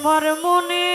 তোমার মনে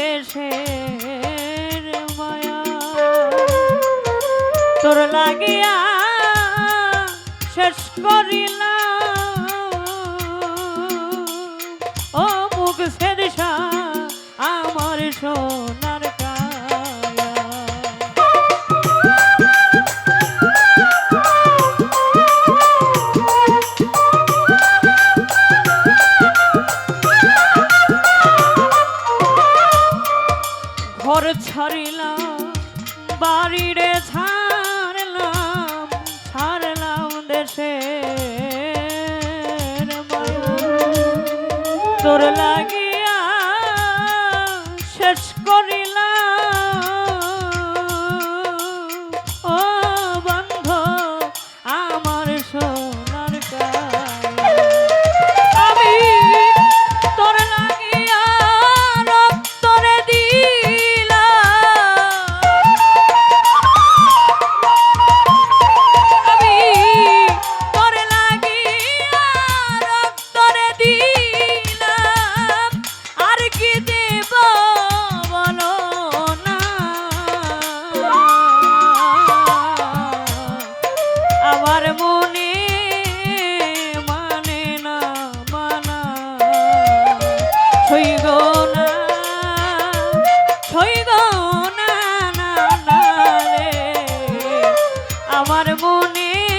দেশের মায়া। তোর লাগিয়া শেষ করিলাম। ও মুখ সেদশা আমার শোন। তোর লাগে আমার মনে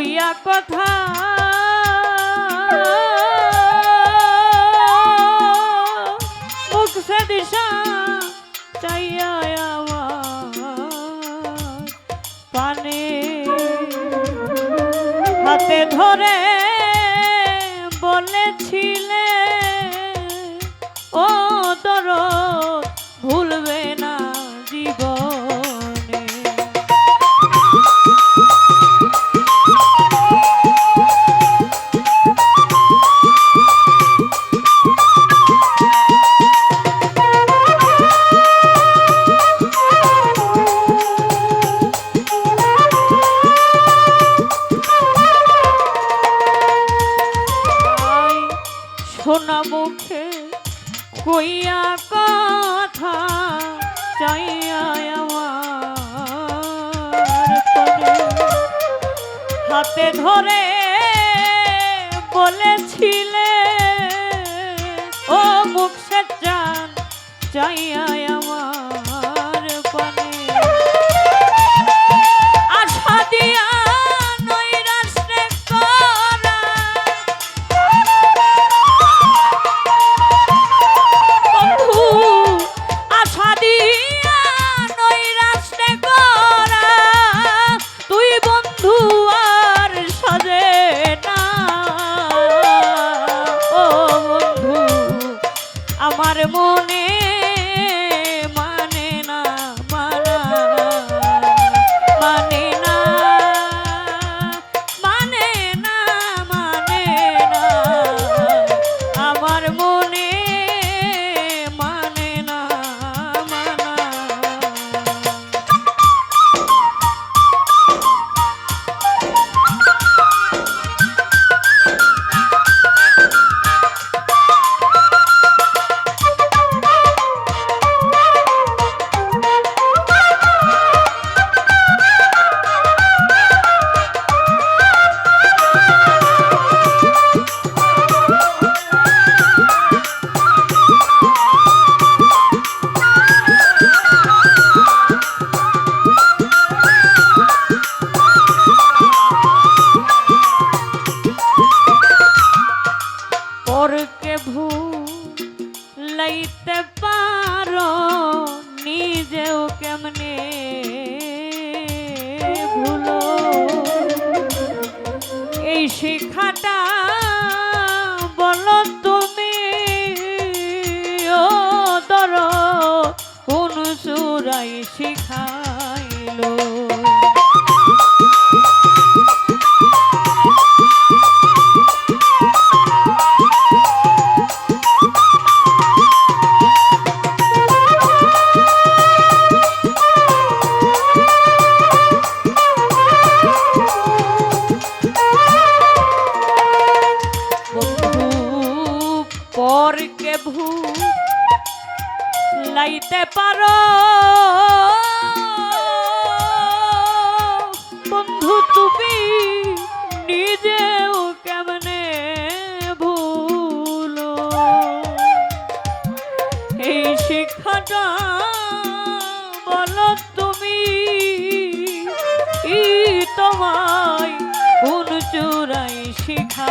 লইয়া কথা। মুখ দিশা চাইয়া পানে হাতে ধরে শোনা মুখে কইয়া কথা চাইয়া হাতে ধরে বলেছিলে ও মুখ সে চান চাইয়া শিখাটা বলো তুমি। ও দর কোন সুরাই শিখ পরকে লাইতে পারো। বন্ধু, তুমি নিজেও কেমনে ভুলো? এই শিক্ষাটা বলো তুমি তোমায় কোন চূড়াই শিখা